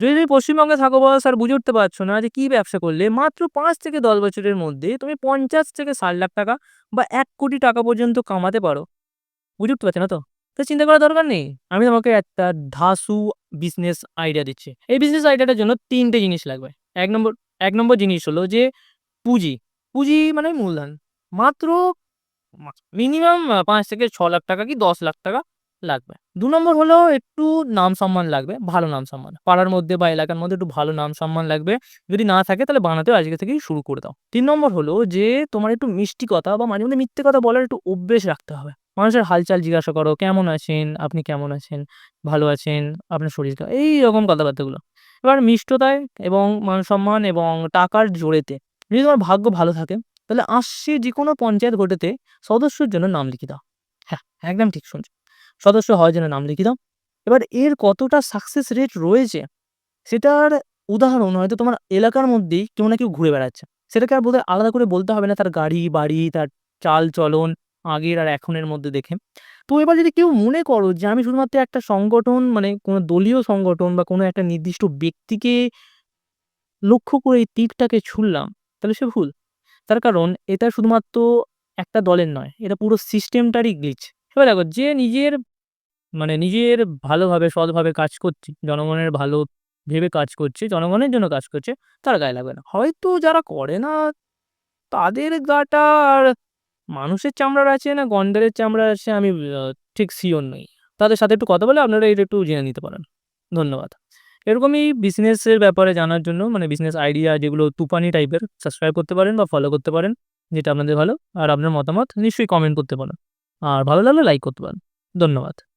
যদি তুমি পশ্চিমবঙ্গে থাকো বস আর বুঝে উঠতে পারছ না যে কী ব্যবসা করলে? মাত্র পাঁচ থেকে দশ বছরের মধ্যে তুমি পঞ্চাশ থেকে ষাট লাখ টাকা বা এক কোটি টাকা পর্যন্ত কামাতে পারো। বুঝে উঠতে পারছ না তো? তো চিন্তা করার দরকার নেই। আমি তোমাকে একটা ধাসু বিজনেস আইডিয়া দিচ্ছি। এই বিজনেস আইডিয়াটার জন্য তিনটে জিনিস লাগবে। এক নম্বর এক নম্বর জিনিস হলো যে পুঁজি। পুঁজি মানে মূলধন। মাত্র মিনিমাম পাঁচ থেকে ছ লাখ টাকা কি দশ লাখ টাকা লাগবে। দু নম্বর হলো একটু নাম সম্মান লাগবে, ভালো নাম সম্মান। পাড়ার মধ্যে বা এলাকার মধ্যে একটু ভালো নাম সম্মান লাগবে। যদি না থাকে তাহলে বানাতেও আজকে থেকেই শুরু করে দাও। তিন নম্বর হলো যে তোমার একটু মিষ্টি কথা বা মাঝে মধ্যে মিথ্যে কথা বলার একটু অভ্যেস রাখতে হবে। মানুষের হালচাল জিজ্ঞাসা করো, কেমন আছেন? আপনি কেমন আছেন? ভালো আছেন? আপনার শরীর কেমন?" এই রকম কথাবার্তাগুলো। এবার মিষ্টতায় এবং মান সম্মান এবং টাকার জোরেতে যদি তোমার ভাগ্য ভালো থাকে, তাহলে আসছে যে কোনো পঞ্চায়েত ভোটেতে সদস্যর জন্য নাম লিখে দাও। হ্যাঁ একদম ঠিক শুনছো। সদস্য হওয়ার জন্য নাম লিখিতাম। এবার এর কতটা সাকসেস রেট রয়েছে, সেটার উদাহরণ হয়তো তোমার এলাকার মধ্যেই কেউ না কেউ ঘুরে বেড়াচ্ছে। সেটাকে আর বোধহয় আলাদা করে বলতে হবে না, তার গাড়ি, বাড়ি, তার চাল চলন, আগের আর এখনের মধ্যে দেখে। তো এবার যদি কেউ মনে করো যে আমি শুধুমাত্র একটা সংগঠন মানে কোনো দলীয় সংগঠন বা কোনো একটা নির্দিষ্ট ব্যক্তিকে লক্ষ্য করে এই তীরটাকে ছুড়লাম, তাহলে সে ভুল। তার কারণ এটা শুধুমাত্র একটা দলের নয়, এটা পুরো সিস্টেমটারই গ্লিচ এবার দেখো, যে নিজের মানে নিজের ভালোভাবে, সৎভাবে কাজ করছি, জনগণের ভালো ভেবে কাজ করছে, জনগণের জন্য কাজ করছে, তার গায়ে লাগবে না। হয়তো যারা করে না, তাদের গাটা আর মানুষের চামড়ার আছে না, গন্ডারের চামড়ার আছে, আমি ঠিক শিওর নই। তাদের সাথে একটু কথা বলে আপনারা এটা একটু জেনে নিতে পারেন। ধন্যবাদ। এরকমই বিজনেসের ব্যাপারে জানার জন্য মানে বিজনেস আইডিয়া যেগুলো তুফানি টাইপের সাবস্ক্রাইব করতে পারেন বা ফলো করতে পারেন, যেটা আপনাদের ভালো, আর আপনার মতামত নিশ্চয়ই কমেন্ট করতে পারেন। আর ভালো লাগলে লাইক করতে পারেন। ধন্যবাদ।